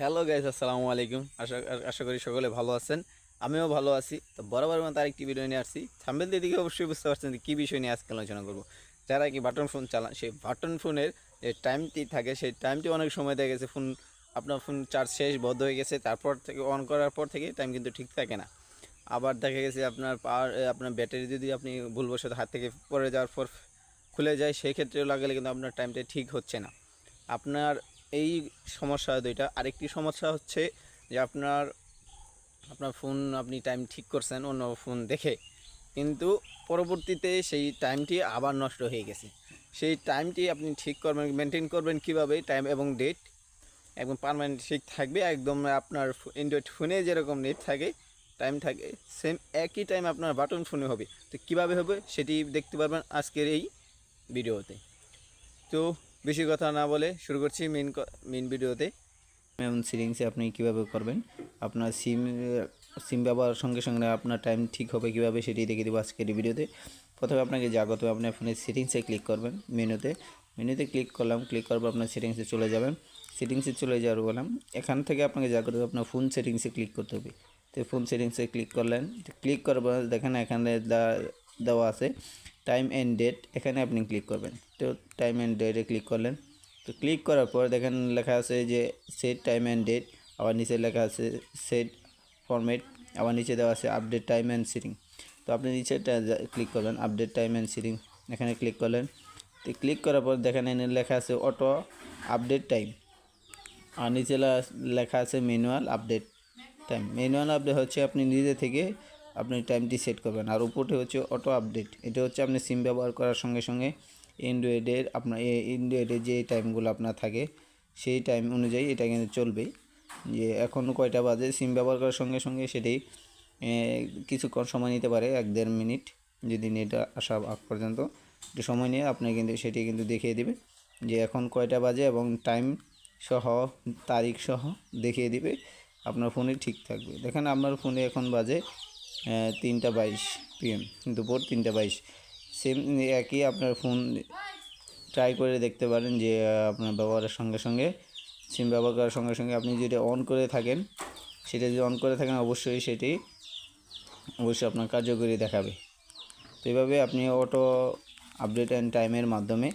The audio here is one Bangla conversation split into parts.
হ্যালো গাইজ আসসালামু আলাইকুম। আশা আশা করি সকলে ভালো আছেন। আমিও ভালো আছি। তো বরাবর মতো আরেকটি ভিডিও নিয়ে আসছি। থাম্বেল দিকে অবশ্যই বুঝতে পারছেন কী বিষয় নিয়ে আজকে আলোচনা করব। যারা কি বাটন ফোন চালান সেই বাটন ফোনের যে টাইমটি থাকে, সেই টাইমটি অনেক সময় দেখা গেছে। ফোন আপনার ফোন চার্জ শেষ, বন্ধ হয়ে গেছে। তারপর থেকে অন করার পর থেকে টাইম কিন্তু ঠিক থাকে না। আবার দেখা গেছে আপনার পাওয়ার আপনার ব্যাটারি যদি আপনি ভুলবশত হাত থেকে পড়ে যাওয়ার পর খুলে যায়, সেই ক্ষেত্রেও লাগালে কিন্তু আপনার টাইমটা ঠিক হচ্ছে না। আপনার এই সমস্যা দুইটা। আরেকটি সমস্যা হচ্ছে যে আপনার আপনার ফোন আপনি টাইম ঠিক করছেন, অন্য ফোন দেখে। কিন্তু পরবর্তীতে সেই টাইমটি আবার নষ্ট হয়ে গেছে। সেই টাইমটি আপনি ঠিক করবেন মেনটেন করবেন কীভাবে? টাইম এবং ডেট একদম পারমানেন্ট ঠিক থাকবে। একদম আপনার অ্যান্ড্রয়েড ফোনে যেরকম নেট থাকে টাইম থাকে সেম একই টাইম আপনার বাটন ফোনে হবে। তো কীভাবে হবে সেটি দেখতে পারবেন আজকের এই ভিডিওতে তো বেশি কথা না বলে শুরু করছি মেন মেন ভিডিওতে। এমন সিরিংসে আপনি কীভাবে করবেন? আপনার সিম সিম ব্যবহার সঙ্গে সঙ্গে আপনার টাইম ঠিক হবে কীভাবে সেটি দেখে দেবো আজকের ভিডিওতে। প্রথমে আপনাকে হবে আপনার ফোনের সেটিংসে ক্লিক করবেন মেনুতে মেনুতে ক্লিক করলাম ক্লিক পর আপনার সেটিংসে চলে যাবেন। সেটিংসে চলে যাওয়ার বললাম, এখান থেকে আপনাকে হবে, আপনার ফোন সেটিংসে ক্লিক করতে হবে। তো ফোন সেটিংসে ক্লিক করলেন ক্লিক করার পর দেখেন এখানে দেওয়া আছে। টাইম অ্যান্ড ডেট এখানে আপনি ক্লিক করবেন। তো টাইম অ্যান্ড ডেটে ক্লিক করলেন। তো ক্লিক করার পর দেখেন লেখা আছে যে সেট টাইম অ্যান্ড ডেট আবার নিচে লেখা আছে সেট ফরম্যাট আবার নিচে দেওয়া আছে আপডেট টাইম অ্যান্ড সিটিং তো আপনি নিচেটা ক্লিক করবেন আপডেট টাইম অ্যান্ড সিটিং এখানে ক্লিক করলেন। তো ক্লিক করার পর দেখেন এখানে লেখা আছে অটো আপডেট টাইম আর নিচে লেখা আছে manual update time manual update হচ্ছে আপনি নিজে থেকে আপনি টাইমটি সেট করবেন। আর উপরে হচ্ছে অটো আপডেট এটা হচ্ছে আপনি সিম ব্যবহার করার সঙ্গে সঙ্গে অ্যান্ড্রয়েডের আপনার অ্যান্ড্রয়েডের যে টাইমগুলো আপনার থাকে, সেই টাইম অনুযায়ী এটা কিন্তু চলবে যে এখন কয়টা বাজে সিম ব্যবহার করার সঙ্গে সঙ্গে সেটি কিছুক্ষণ সময় নিতে পারে, এক দেড় মিনিট, যদি নেট আসা আগ পর্যন্ত। একটু সময় নিয়ে আপনি কিন্তু সেটি কিন্তু দেখিয়ে দিবে। যে এখন কয়টা বাজে এবং টাইম সহ, তারিখ সহ দেখিয়ে দিবে। আপনার ফোনে ঠিক থাকবে। দেখেন আপনার ফোনে এখন বাজে তিনটা বাইশ পিএম দুপুর তিনটা বাইশ। সেম একই আপনার ফোন ট্রাই করে দেখতে পারেন যে আপনার ব্যবহারের সঙ্গে সঙ্গে সিম ব্যবহার করার সঙ্গে সঙ্গে আপনি যদি অন করে থাকেন, সেটা যদি অন করে থাকেন, অবশ্যই সেটি অবশ্যই আপনার কার্যকরী দেখাবে। তো এইভাবে আপনি অটো আপডেট অ্যান্ড টাইমের মাধ্যমে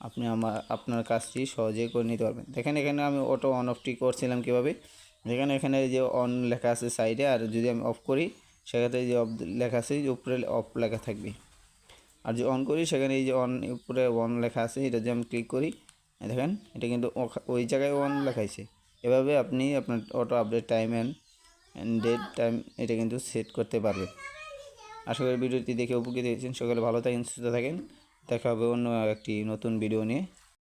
আপনি আমার, আপনার কাজটি সহজে করে নিতে পারবেন। দেখেন এখানে আমি অটো অন অফটি করছিলাম কীভাবে? দেখেন এখানে যে অন লেখা আছে সাইডে আর যদি আমি অফ করি সেক্ষেত্রে এই যে অফ লেখা আছে যে উপরে অফ লেখা থাকবে। আর যে অন করি, সেখানে এই যে অন উপরে অন লেখা আছে, এটা যদি আমি ক্লিক করি দেখেন, এটা কিন্তু ওই জায়গায় অন লেখাইছে এভাবে আপনি আপনার auto update time and date time এটা কিন্তু সেট করতে পারবেন। আশা করি ভিডিওটি দেখে উপকৃত হয়েছেন। সকালে ভালো থাকেন, সুস্থ থাকেন। দেখা হবে অন্য একটি নতুন ভিডিও নিয়ে।